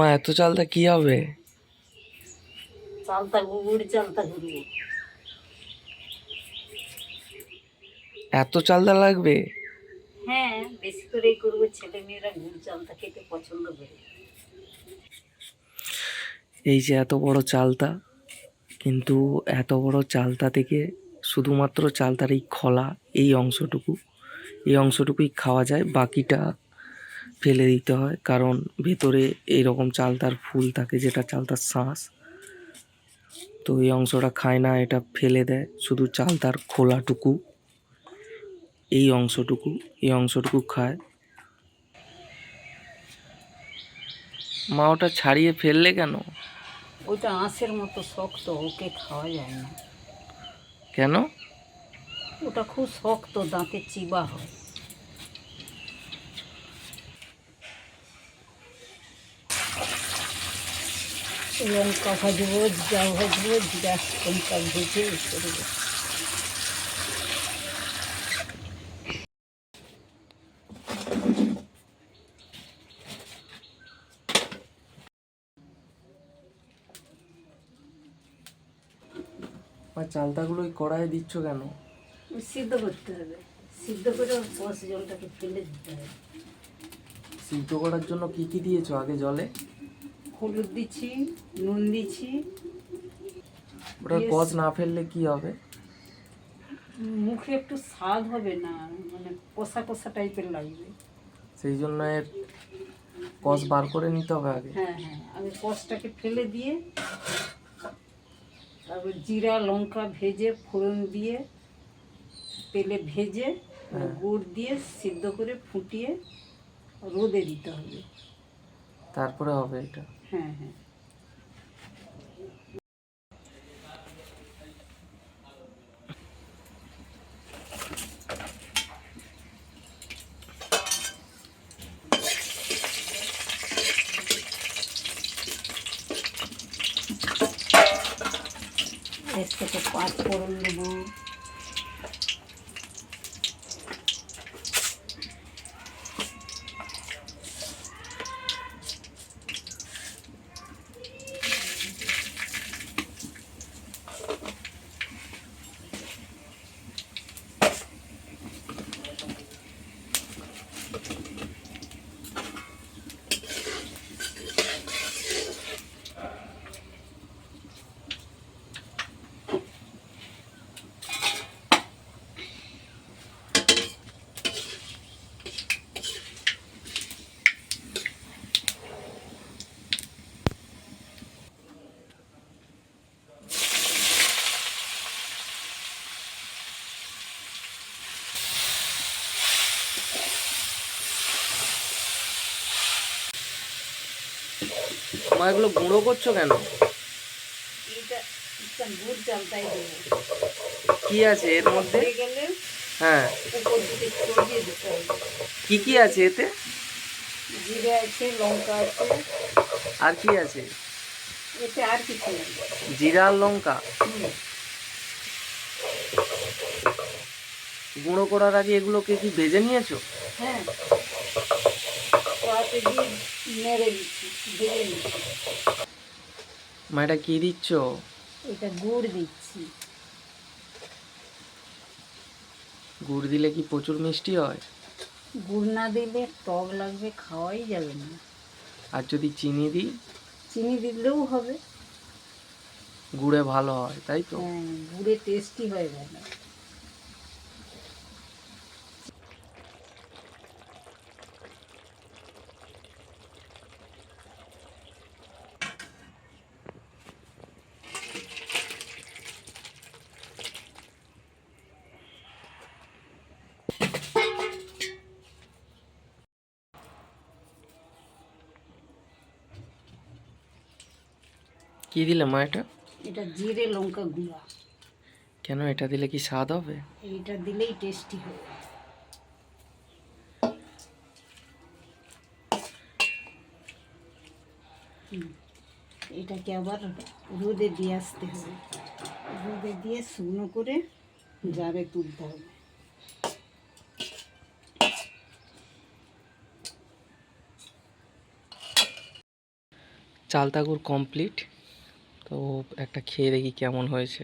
মা এত চালটা কি হবে? গুড় গুড়ি এত চালটা লাগবে? হ্যাঁ বেশি করেই করব ছেলে মেয়েরা গুড় চালতা খেতে পছন্দ করে। এই যে এত বড় চালতা কিন্তু এত বড় চালতা থেকে শুধুমাত্র চালতার এই খোলা এই অংশটুকু এই অংশটুকুই খাওয়া যায় বাকিটা ফেলে দিতে হয় কারণ ভেতরে এইরকম চালতার ফুল থাকে যেটা চালতার শ্বাস। তো এই অংশটা খায় না এটা ফেলে দেয় শুধু চালতার খোলাটুকু। এই অংশটুকু এই অংশটুকু খায়। মা ওটা ছাড়িয়ে ফেললে কেন? ওইটা আঁশের মতো শক্ত ওকে খাওয়া যায় না। কেন? ওটা খুব শক্ত দাঁতে চিবা হয়। লঙ্কা ভাজবো জিরা ভাজবো জিরা লঙ্কা ভেজে করব মা চালতাগুলো ওই কড়াইয়ে দিচ্ছ কেন? সিদ্ধ করতে হবে। সিদ্ধ করে জলটাকে ফেলে দিতে হবে। সিদ্ধ করার জন্য কি কি দিয়েছ আগে জলে? হলুদ দিচ্ছি নুন দিচ্ছি। ওটার Yes. কষ না ফেললে কি হবে? মুখে একটু স্বাদ হবে না মানে কষা কষা টাইপের লাগবে। সেই জন্য এর কষ বার করে নিতে হবে আগে। হ্যাঁ হ্যাঁ আমি কষটাকে ফেলে দিয়ে তারপর জিরা লঙ্কা ভেজে ফোড়ন দিয়ে তেলে ভেজে হ্যাঁ। গুড় দিয়ে সিদ্ধ করে ফুটিয়ে রোদে দিতে হবে। তারপরে হবে এটা। হ্যাঁ হ্যাঁ এর থেকে পাঁচ ফোড়ন দেবো মা এগুলো গুঁড়ো করছ কেন? কি আছে এর মধ্যে? হ্যাঁ। কি কি আছে এতে? জিরে আছে লঙ্কা আছে। আর কি আছে? এতে আর কিছু নেই। জিরা আর লঙ্কা? গুঁড়ো করার আগে এগুলোকে কি ভেজে নিয়েছো? হ্যাঁ। কড়াতে দিয়ে নেড়ে দিচ্ছি ভেজে নিচ্ছি। মা এটা কি দিচ্ছ? এটা গুড় দিচ্ছি। গুড় দিলে কি প্রচুর মিষ্টি হয়? গুড় না দিলে টক লাগবে খাওয়াই যাবে না। আর যদি চিনি দিই? চিনি দিলেও হবে। গুড়ে ভালো হয় তাই তো? হ্যাঁ গুড়ে টেস্টি হয়ে গেল। কি দিলে মা এটা? এটা জিরে লঙ্কা গুঁড়া। কেন এটা দিলে কি স্বাদ হবে? এটা দিলেই টেস্টি হবে। এটাকে আবার রোদে দিয়ে আসতে হবে। রোদে দিয়ে শুকনো করে জারে তুলতে হবে। চালতাগুড় কমপ্লিট তো একটা খেয়ে দেখি কেমন হয়েছে।